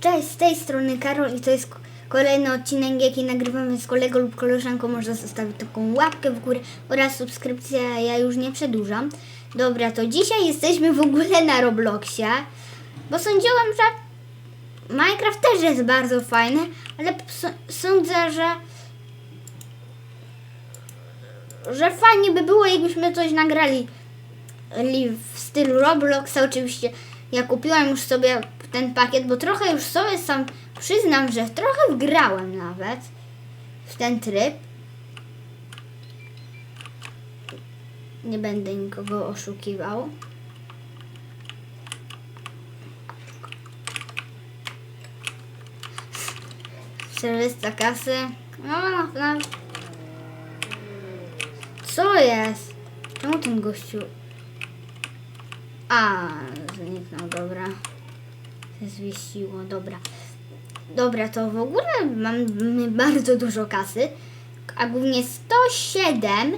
Cześć, z tej strony Karol i to jest kolejny odcinek, jaki nagrywamy z kolegą lub koleżanką. Można zostawić taką łapkę w górę oraz subskrypcję, ja już nie przedłużam. Dobra, to dzisiaj jesteśmy w ogóle na Robloxie, bo sądziłam, że Minecraft też jest bardzo fajny, ale sądzę, że że fajnie by było, jakbyśmy coś nagrali li w stylu Robloxa. Oczywiście ja kupiłam już sobie ten pakiet, bo trochę już sobie sam przyznam, że trochę wgrałem nawet w ten tryb. Nie będę nikogo oszukiwał. Czterysta kasy. No, no, no. Co jest? Czemu ten gościu... A, zniknął, dobra. Zwiesiło, dobra. Dobra, to w ogóle mamy bardzo dużo kasy, a głównie 107,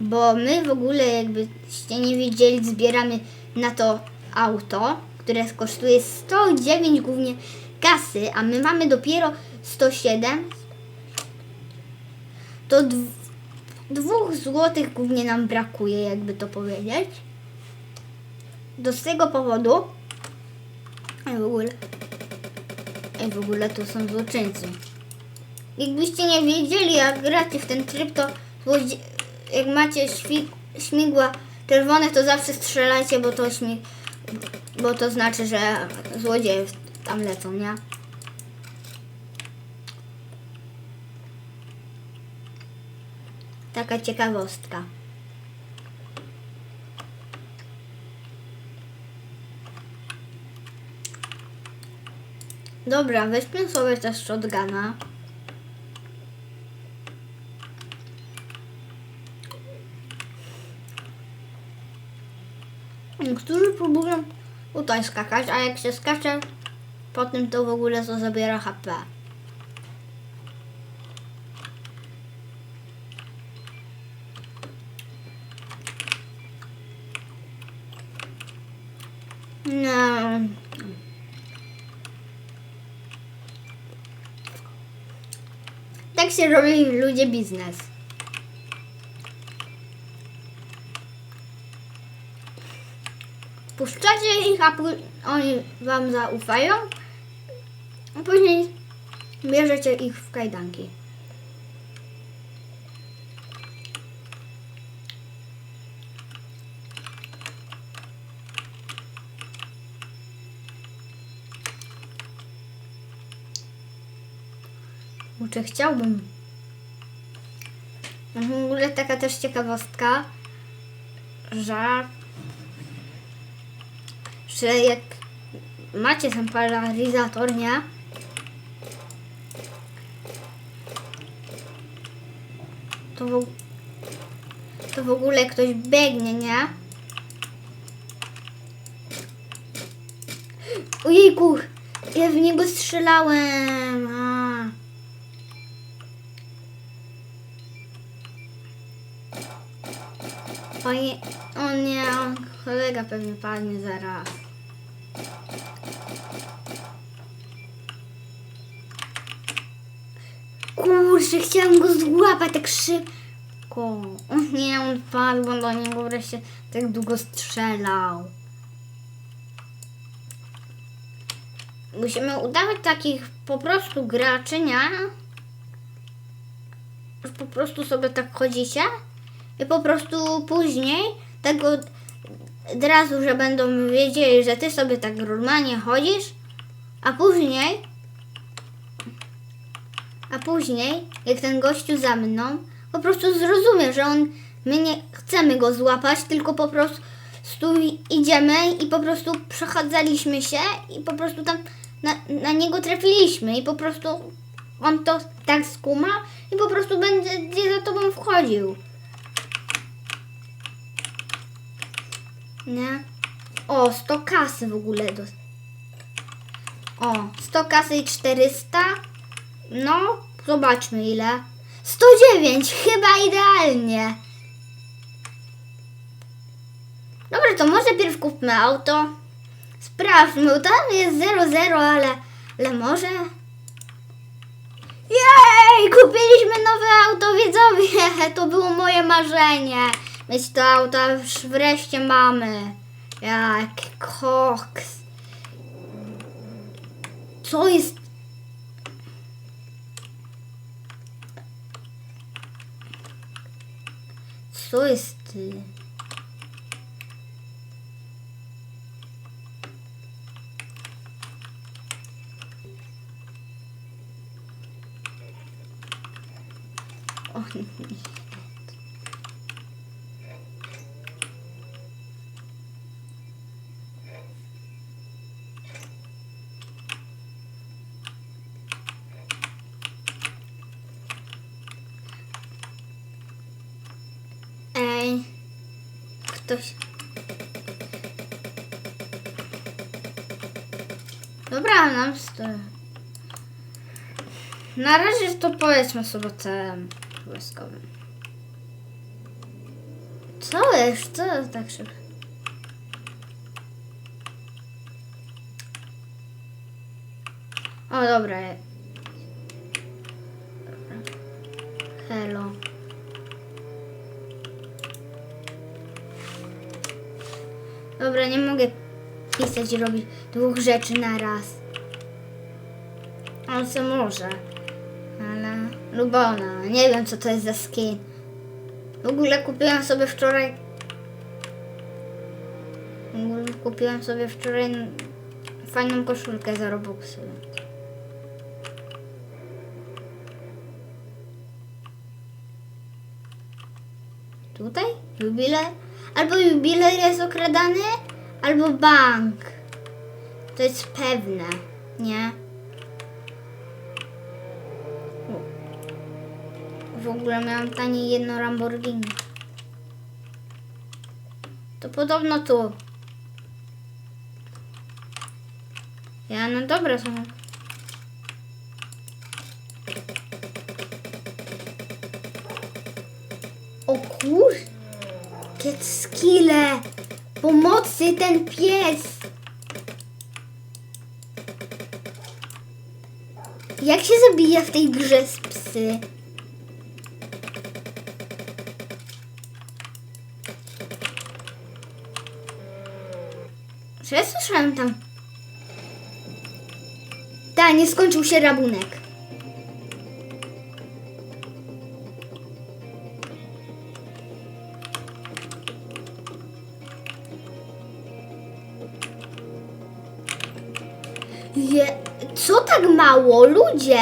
bo my w ogóle, jakbyście nie wiedzieli, zbieramy na to auto, które kosztuje 109 głównie kasy, a my mamy dopiero 107, to dw- dwóch złotych głównie nam brakuje, jakby to powiedzieć. Do z tego powodu Ej, w ogóle Ej, w ogóle tu są złoczyńcy. Jakbyście nie wiedzieli, jak gracie w ten tryb, to jak macie śmigła czerwone, to zawsze strzelajcie, bo to śmi- bo to znaczy, że złodzieje tam lecą, nie? Taka ciekawostka. Dobra, weźmy sobie też shotguna. Niektórzy próbują tutaj skakać, a jak się skacze, potem to w ogóle to zabiera HP. No. Tak się robi ludzie biznes. Puszczacie ich, a oni wam zaufają, a później bierzecie ich w kajdanki. Kurczę, chciałbym. No W ogóle taka też ciekawostka, że, że jak macie ten polaryzator, nie? To w, to w ogóle ktoś biegnie, nie? Ojejku, ja w niego strzelałem. A. Panie, o nie, kolega pewnie padnie zaraz. Kurczę, chciałam go złapać tak szybko. O nie, on padł, bo do niego wreszcie tak długo strzelał. Musimy udawać takich po prostu graczy, nie? Po prostu sobie tak chodzicie i po prostu później tego od razu, że będą wiedzieli, że ty sobie tak normalnie chodzisz, a później a później, jak ten gościu za mną, po prostu zrozumie, że on, my nie chcemy go złapać, tylko po prostu idziemy i po prostu przechadzaliśmy się i po prostu tam na, na niego trafiliśmy i po prostu on to tak skuma i po prostu będzie za tobą wchodził. Nie? O, 100 kasy w ogóle. Dos- o, 100 kasy i 400. No, zobaczmy ile. 109, chyba idealnie. Dobra, to może pierw kupmy auto. Sprawdźmy, bo jest 0-0, ale, ale może... Jej! Kupiliśmy nowe auto, widzowie! To było moje marzenie. Mieć to auto, już wreszcie mamy. Jak koks. Co jest... Co jest... y? O, nie. Ej, ktoś. Dobra, nam stoi. Na razie to powiedzmy sobie tym wojskowym. Co jest? Co tak szybko? O, dobra. Hello. Dobra, nie mogę pisać i robić dwóch rzeczy na raz. On co może. Lubona, nie wiem co to jest za skin. W ogóle kupiłam sobie wczoraj. W ogóle kupiłam sobie wczoraj fajną koszulkę za Robuxy. Tutaj? Jubiler? Albo jubiler jest okradany, albo bank. To jest pewne, nie? W ogóle miałam tanie jedno Lamborghini. To podobno tu. Ja no dobra są. O kur... Jakie skille! Pomocy ten pies! Jak się zabija w tej grze z psy? Czy ja słyszałem tam? Ta, nie skończył się rabunek. Je, co tak mało, ludzie?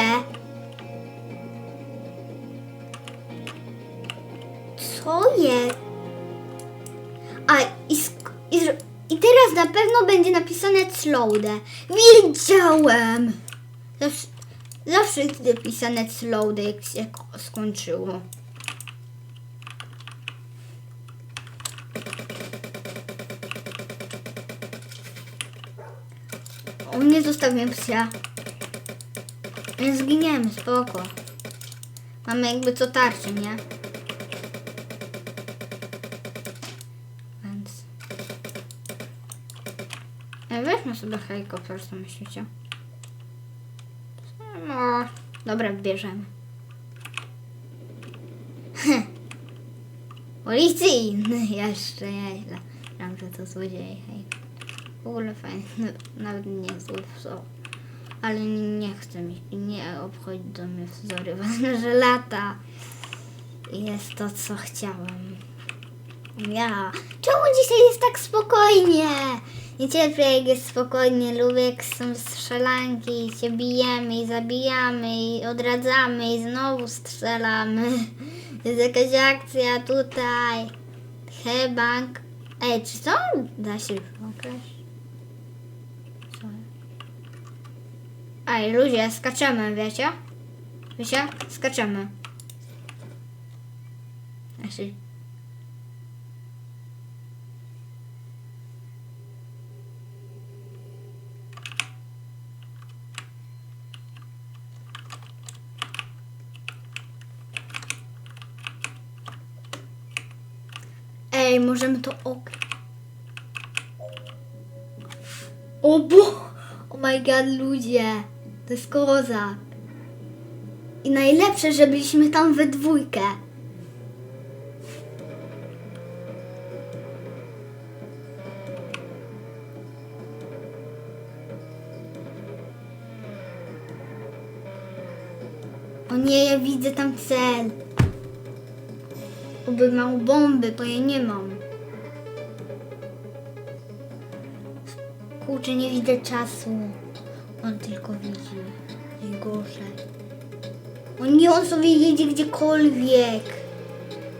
Slowde. Wiedziałem! Zawsze, zawsze napisane Slowde, jak ko- skończyło. O, nie zostawię psia. Nie zginiemy, spoko. Mamy jakby co tarczy, nie? Weźmy sobie helikopter, co myślicie? No, dobra, bierzemy. Policyjny jeszcze nieźle. Wiem, że to złodzieje, hej. W ogóle fajnie, nawet nie są. Ale nie chcę mi, nie obchodzi do mnie wzory, ważne, że lata. Jest to, co chciałem. Ja. Czemu dzisiaj jest tak spokojnie? Nie cierpię, jak jest spokojnie. Lubię, jak są strzelanki i się bijemy i zabijamy i odradzamy i znowu strzelamy. Jest jakaś akcja tutaj. Hebank. Ej, czy to da się? Co? Ej, ludzie, skaczemy, wiecie? Wiecie? Skaczemy. Znaczy... Ej, możemy to ok. O bo... Oh my god, ludzie. To jest kozak. I najlepsze, że byliśmy tam we dwójkę. O nie, ja widzę tam cel. Oby miał bomby, bo ja nie mam. Kurczę, nie widzę czasu. On tylko widzi. Najgorzej. O nie, on sobie jedzie gdziekolwiek.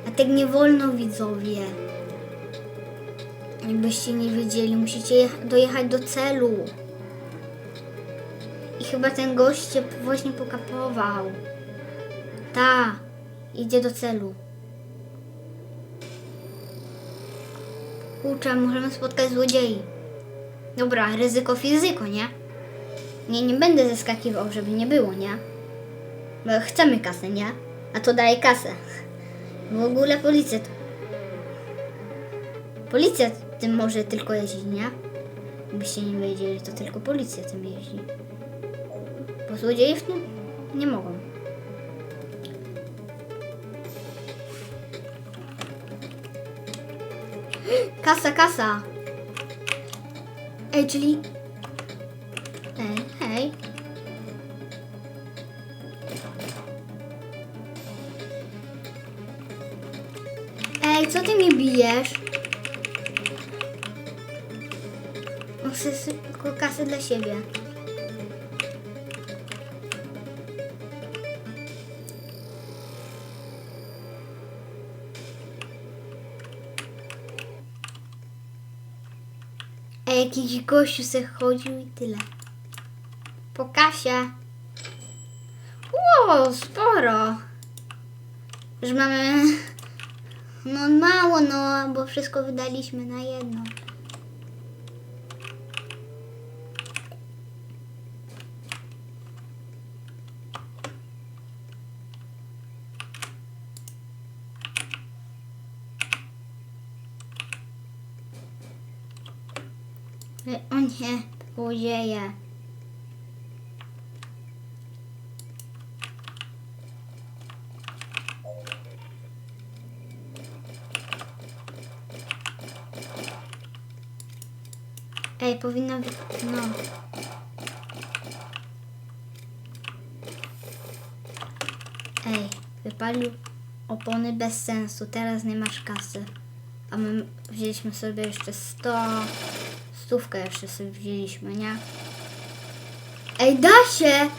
A tak nie wolno, widzowie. Jakbyście nie wiedzieli, musicie jecha- dojechać do celu. I chyba ten gość się właśnie pokapował. Ta, idzie do celu. Kurczę, możemy spotkać złodziei. Dobra, ryzyko fizyko, nie? Nie, nie będę zeskakiwał, żeby nie było, nie? Bo chcemy kasę, nie? A to daje kasę. W ogóle policja... Policja tym może tylko jeździć, nie? Byście nie wiedzieli, to tylko policja tym jeździ. Bo złodzieje w tym nie mogą. Kasa, kasa! Ej, czyli... Ej, hej. Ej, co ty mi bijesz? S- tylko kasę dla siebie. Jakiś gościu se chodził i tyle. Po kasie. Wow, sporo. Już mamy... No mało, no, bo wszystko wydaliśmy na jedno. Ej, O nie, złodzieje. Ej, powinna być. No. Ej, wypalił opony bez sensu. Teraz nie masz kasy. A my wzięliśmy sobie jeszcze 100. Stówkę jeszcze sobie wzięliśmy, nie? Ej, da się!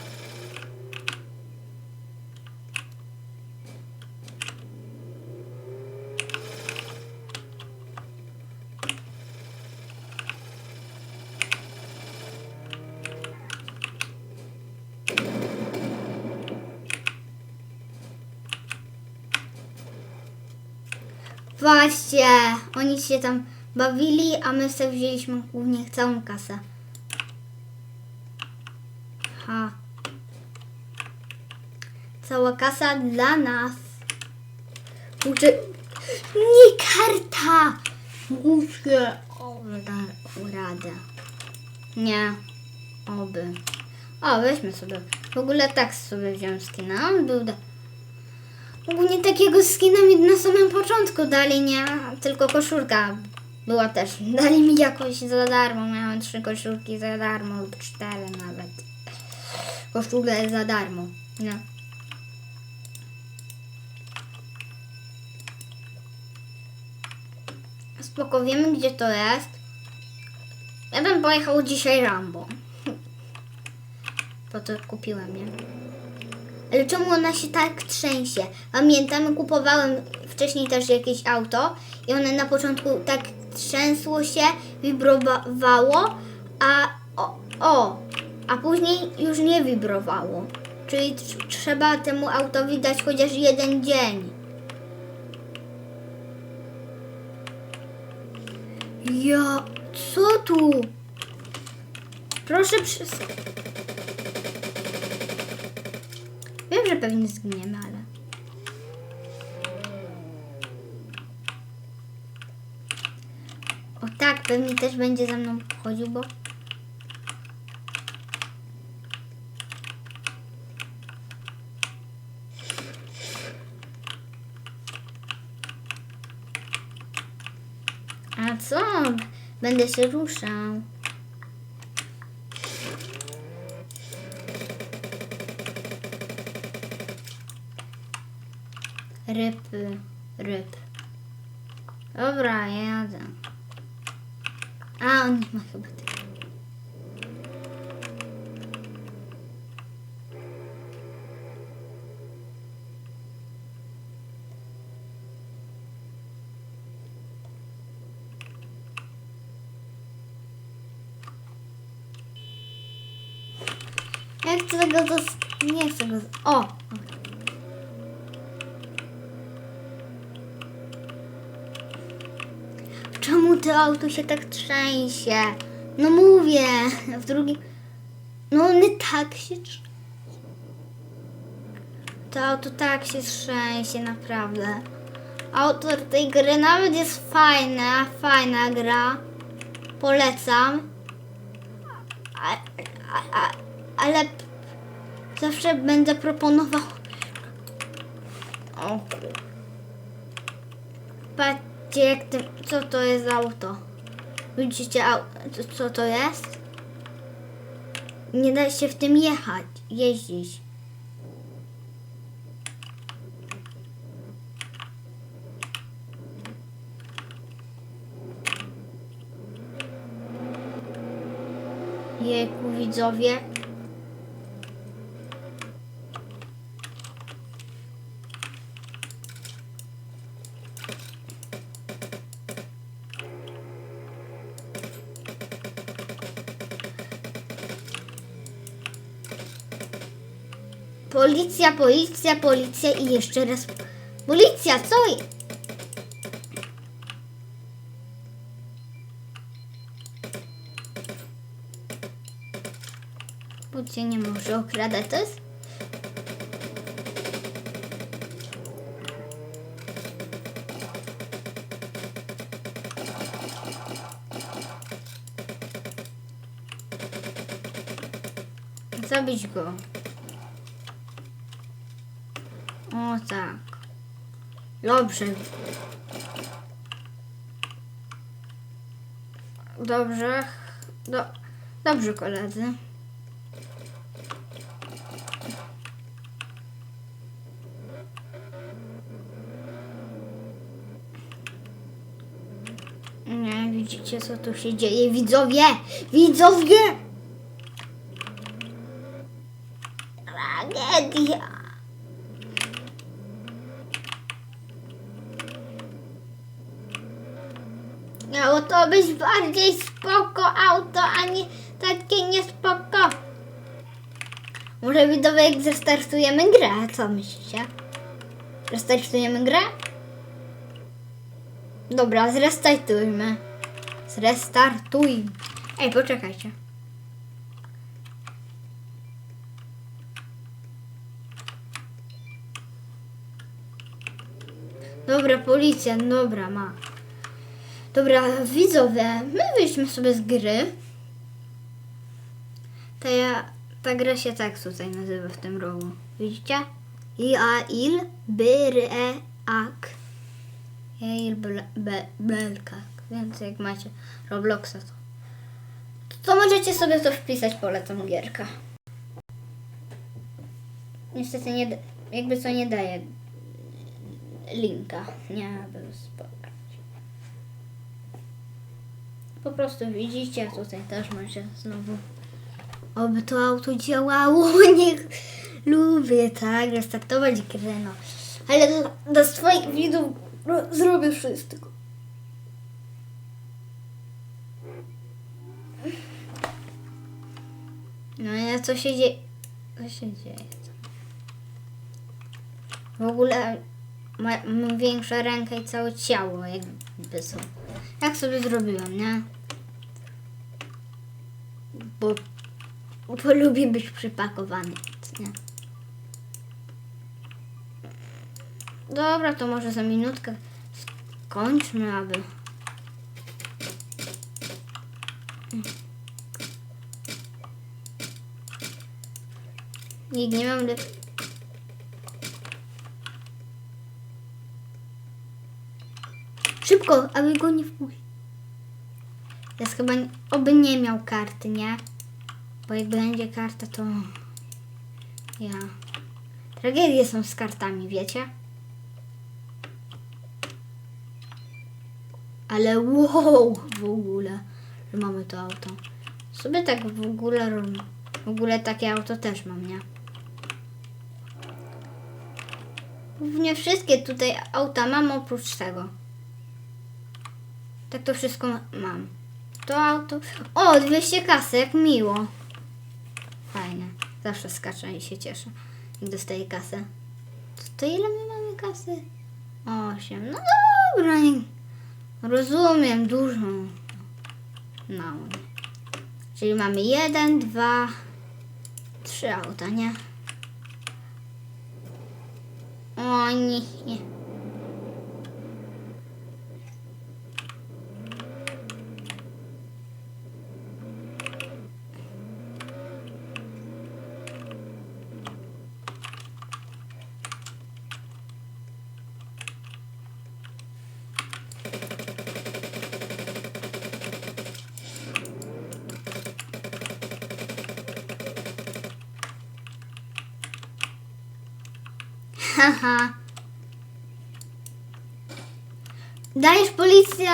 Właśnie, oni się tam bawili, a my sobie wzięliśmy głównie całą kasę. Ha. Cała kasa dla nas. Kurczę. Nie karta! Da radę. Nie. Oby. O, weźmy sobie. W ogóle tak sobie wziąłem skina. On był da... Ogólnie takiego skina mi na samym początku dali, nie? Tylko koszulka była też. Dali mi jakoś za darmo. Miałem trzy koszulki za darmo lub cztery nawet. Koszulę za darmo, nie? Spoko, wiemy gdzie to jest. Ja bym pojechał dzisiaj Rambo. Po to kupiłem, nie? Ale czemu ona się tak trzęsie? Pamiętam, kupowałem wcześniej też jakieś auto i one na początku tak trzęsło się, wibrowało, a o, o a później już nie wibrowało. Czyli tr- trzeba temu autowi dać chociaż jeden dzień. Ja, co tu? Proszę przys... Wiem, że pewnie zginiemy, ale... Pewnie też będzie za mną chodził, bo... A co? Będę się ruszał. Ryb, ryb. Dobra, ja jadę. A, on nie ma chyba chcę tego dos... Nie chcę go... O! dobra. Czemu to auto się tak trzęsie? No mówię, w drugim... No one tak się trzęsie. To auto tak się trzęsie, naprawdę. Autor tej gry nawet jest fajna, fajna gra. Polecam. A, a, a, ale zawsze będę proponował. O kur... Patrzcie, jak tym, co to jest za auto. Widzicie, co to jest? Nie da się w tym jechać, jeździć. Jejku, widzowie. Policja, policja, policja i jeszcze raz. Policja, co? Policja nie może okradać, to jest... Zabić go. O tak. Dobrze. Dobrze. Do, dobrze, koledzy. Nie, widzicie co tu się dzieje? Widzowie! Widzowie! Miało to być bardziej spoko auto, a nie takie niespoko. Może widzowie jak zrestartujemy grę, co myślicie? Restartujemy grę? Dobra, zrestartujmy. Zrestartuj. Ej, poczekajcie. Dobra, policja, dobra, ma. Dobra, widzowie, my wyjdźmy sobie z gry. Ta, ta gra się tak tutaj nazywa w tym rogu. Widzicie? I a il byr e ak. Jair Belkak. Więc jak macie Robloxa to, to możecie sobie to wpisać polecam gierka. Niestety nie, jakby co nie daje linka. Nie, był spoko. Po prostu widzicie, tutaj też macie znowu. Oby to auto działało, niech lubię, tak, restartować grę, no. Ale do, swoich widzów ro- zrobię wszystko. No ale co się dzieje? Co się dzieje? W ogóle ma, mam większą rękę i całe ciało jakby są. Jak sobie zrobiłem, nie? Bo, bo lubię być przypakowany, nie? Dobra, to może za minutkę skończmy, aby... Nikt nie mam lep... Szybko, aby go nie wpuścić. Jest chyba, oby nie miał karty, nie? Bo jak będzie karta, to ja. Tragedie są z kartami, wiecie? Ale wow, w ogóle, że mamy to auto. Sobie tak w ogóle, w ogóle takie auto też mam, nie? Nie wszystkie tutaj auta mam oprócz tego. Tak to wszystko mam. To auto. O, 200 kasy, jak miło. Fajne. Zawsze skaczę i się cieszę, dostaję kasę. To, to ile my mamy kasy? 8. No dobra, nie. rozumiem, dużo. No. Czyli mamy jeden, dwa, trzy auta, nie? O nie, nie.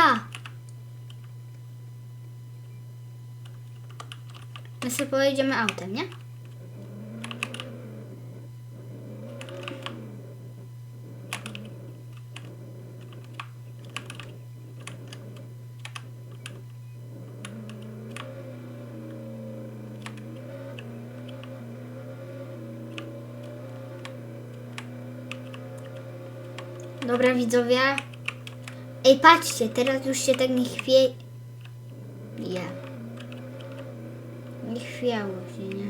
Policja! My sobie pojedziemy autem, nie? Dobra widzowie. Ej, patrzcie, teraz już się tak nie chwieje. Nie chwiało się, nie?